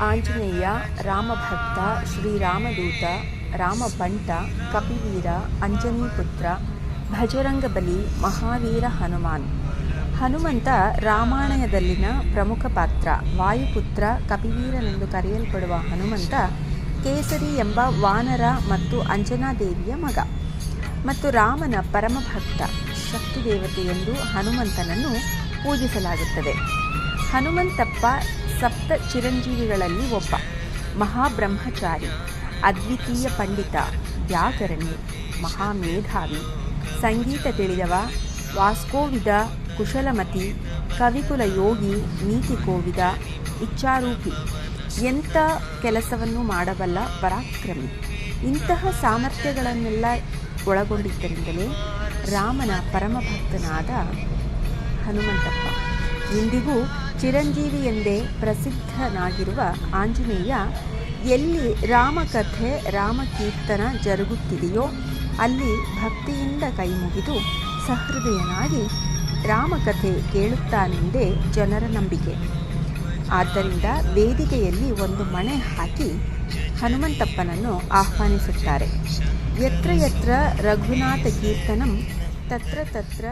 ಆಂಜನೇಯ, ರಾಮಭಕ್ತ, ಶ್ರೀರಾಮದೂತ ರಾಮಬಂಟ ಕಪಿವೀರ, ಅಂಜನೀಪುತ್ರ, ಭಜರಂಗಬಲಿ, ಮಹಾವೀರ ಹನುಮಾನ್. ಹನುಮಂತ ರಾಮಾಯಣದಲ್ಲಿನ ಪ್ರಮುಖ ಪಾತ್ರ. ವಾಯುಪುತ್ರ ಕಪಿವೀರನೆಂದು ಕರೆಯಲ್ಪಡುವ ಹನುಮಂತ ಕೇಸರಿ ಎಂಬ ವಾನರ ಮತ್ತು ಅಂಜನಾದೇವಿಯ ಮಗ. ಮತ್ತು ರಾಮನ ಪರಮಭಕ್ತ ಶಕ್ತಿ ದೇವತೆ ಎಂದು ಹನುಮಂತನನ್ನು ಪೂಜಿಸಲಾಗುತ್ತದೆ. ಹನುಮಂತಪ್ಪ ಸಪ್ತ ಚಿರಂಜೀವಿಗಳಲ್ಲಿ ಒಬ್ಬ, ಮಹಾಬ್ರಹ್ಮಚಾರಿ, ಅದ್ವಿತೀಯ ಪಂಡಿತ, ವ್ಯಾಕರಣಿ, ಮಹಾಮೇಧಾವಿ, ಸಂಗೀತ ತಿಳಿದವ, ವಾಸ್ಕೋವಿದ ಕುಶಲಮತಿ, ಕವಿಕುಲ ಯೋಗಿ, ನೀತಿ ಕೋವಿದ ಇಚ್ಛಾರೂಪಿ ಎಂಥ ಕೆಲಸವನ್ನು ಮಾಡಬಲ್ಲ ಪರಾಕ್ರಮಿ. ಇಂತಹ ಸಾಮರ್ಥ್ಯಗಳನ್ನೆಲ್ಲ ಒಳಗೊಂಡಿದ್ದರಿಂದಲೇ ರಾಮನ ಪರಮಭಕ್ತನಾದ ಹನುಮಂತಪ್ಪ. ಇಂದಿಗೂ ಚಿರಂಜೀವಿ ಎಂದೇ ಪ್ರಸಿದ್ಧನಾಗಿರುವ ಆಂಜನೇಯ, ಎಲ್ಲಿ ರಾಮಕಥೆ, ರಾಮಕೀರ್ತನ ಜರುಗುತ್ತಿದೆಯೋ ಅಲ್ಲಿ ಭಕ್ತಿಯಿಂದ ಕೈಮುಗಿದು ಸಹೃದಯನಾಗಿ ರಾಮಕಥೆ ಕೇಳುತ್ತಾನೆಂದೇ ಜನರ ನಂಬಿಕೆ. ಆದ್ದರಿಂದ ವೇದಿಕೆಯಲ್ಲಿ ಒಂದು ಮಣೆ ಹಾಕಿ ಹನುಮಂತಪ್ಪನನ್ನು ಆಹ್ವಾನಿಸುತ್ತಾರೆ. ಯತ್ರ ಯತ್ರ ರಘುನಾಥ ಕೀರ್ತನಂ, ತತ್ರ ತತ್ರ